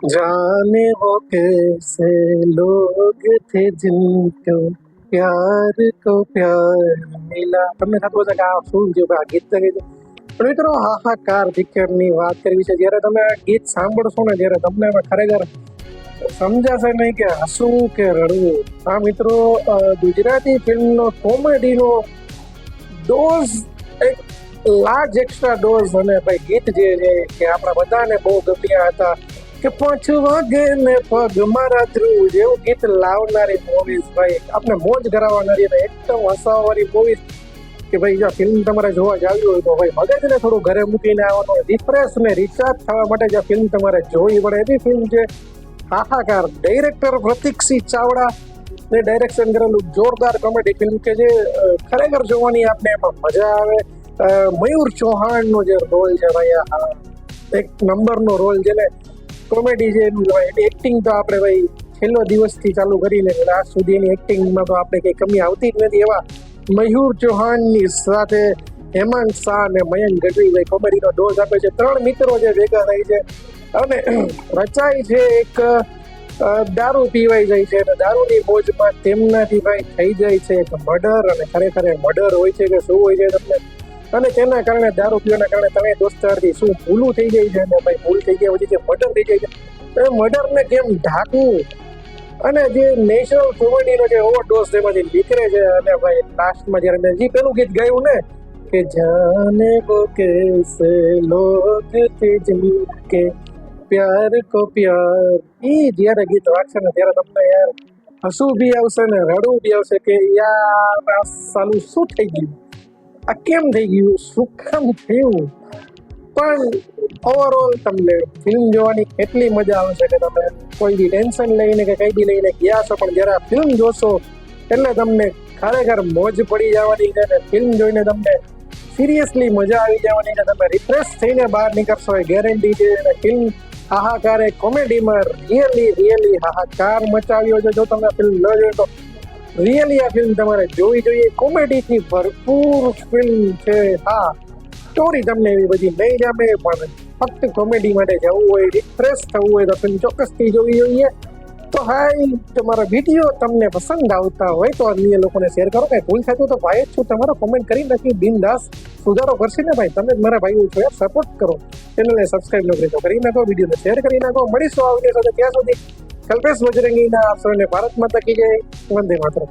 जाने वो कैसे लोग थे जिनको प्यार को प्यार मिला તમને થતું હશે કે આ શું છે આ ગીત છે કે પણ મિત્રો હાહાકાર પિક્ચરની વાત કરવી છે જ્યારે તમે આ ગીત સાંભળશો ને જ્યારે તમને હવે ખરેખર સમજાશે નહીં કે હસવું કે રડવું આ મિત્રો અ, ગુજરાતી ફિલ્મનો કોમેડીનો ડોઝ એક લાર્જ એક્સ્ટ્રા ડોઝ અને ભાઈ ગીત જે છે કે આપણા બધાને બહુ ગમ્યા હતા કે પાંચ વાગે ને પગ મારા ધ્રુવ જેવું ગીત લાવનારી મૂવીઝ ભાઈ. આપણે મોજ કરાવનારી અને એકદમ હસાવવાની મૂવીઝ કે ભાઈ, જો ફિલ્મ તમારે જોવા જાવી હોય તો ભાઈ, મગજને થોડું ઘરે મૂકીને આવવાનું રિફ્રેશ ને રિચાર્જ થવા માટે જે ફિલ્મ તમારે જોવી પડે. એવી ફિલ્મ છે હાહાકાર ડાયરેક્ટર પ્રતિકસિંહ ચાવડા ને ડાયરેક્શન કરેલું જોરદાર કોમેડી ફિલ્મ કે જે ખરેખર જોવાની આપણે એમાં મજા આવે. મયુર ચૌહાણનો જે રોલ છે ભાઈ એક નંબરનો રોલ છે ને કોમેડી છે એક્ટિંગ તો આપણે ભાઈ છેલ્લો દિવસથી ચાલુ કરીને લાસ્ટ સુધી એની એક્ટિંગમાં તો આપણે કંઈ કમી આવતી જ નથી. એવા મયુર ચૌહાણની સાથે હેમંત શાહ અને મયંક ગઢવી ભાઈ કોમેડીનો ડોઝ આપે છે. ત્રણ મિત્રો જે ભેગા થાય છે. અને રચાય છે એક દારૂ પીવાઈ જાય છે. અને દારૂની મોજમાં તેમનાથી ભાઈ થઈ જાય છે એક મર્ડર અને ખરેખર મર્ડર હોય છે કે શું હોય છે તમને અને તેના કારણે દારૂ પીવાના કારણે તમે દોસ્તારથી શું ભૂલું થઈ જાય છે? ને ભાઈ, ભૂલ થઈ ગયા પછી જે મર્ડર થઈ જાય છે. એ મર્ડરને કેમ ઢાંકવું? અને જે નેશનલ કોમેડીનો જે ઓવરડોઝ તેમાંથી નીકળે છે, અને ભાઈ લાસ્ટમાં જ્યારે મેં જે પેલું ગીત ગાયું ને, કે જાને કો કેસે લોગ તુજી કે પ્યાર કો પ્યાર. એ જ્યારે ગીત વાગશે ને, ત્યારે તમને યાર હસવું બી આવશે ને, રડવું બી આવશે કે યાર, આ સાલું શું થઈ ગયું? આ કેમ થઈ ગયું? શું કામ થયું. પણ ઓવરઓલ તમને ફિલ્મ જોવાની એટલી મજા આવશે કે તમે કોઈ બી ટેન્શન લઈને કે કઈ બી લઈને ગયા છો? પણ જ્યારે ફિલ્મ જોશો, એટલે તમને ખરેખર મોજ પડી જવાની છે અને ફિલ્મ જોઈને તમને સિરિયસલી મજા આવી જવાની છે. તમે રિફ્રેશ થઈને બહાર નીકળશો એ ગેરંટી છે અને ફિલ્મ હાહાકારે કોમેડીમાં રિયલી રિયલી હાહાકાર મચાવ્યો છે. જો તમે ફિલ્મ ન જોઈ તો રિયલી આ ફિલ્મ તમારે જોવી જોઈએ. કોમેડીથી ભરપૂર ફિલ્મ છે. હા. સ્ટોરી તમને એવી બધી નહીં ગમે, પણ ફક્ત કોમેડી માટે જવું હોય રિફ્રેશ થવું હોય, તો ફિલ્મ ચોક્કસથી જોવી જોઈએ. તો હાય, તમારા વીડિયો તમને પસંદ આવતા હોય, તો અન્ય લોકોને શેર કરો. કઈ ભૂલ થતું તો ભાઈ છું. તમારો કોમેન્ટ કરી નાખી બિનદાસ સુધારો કરશે ને ભાઈ. તમે મારા ભાઈઓ છો યાર સપોર્ટ કરો. ચેનલને સબસ્ક્રાઈબ ન કરી તો કરી નાખો વિડીયોને શેર કરી નાખો. મળીશું આવતી સાથે. ત્યાં સુધી કલ્પેશ બજરંગીના આપ સૌને ભારત માતા કી જય વંદે માતરમ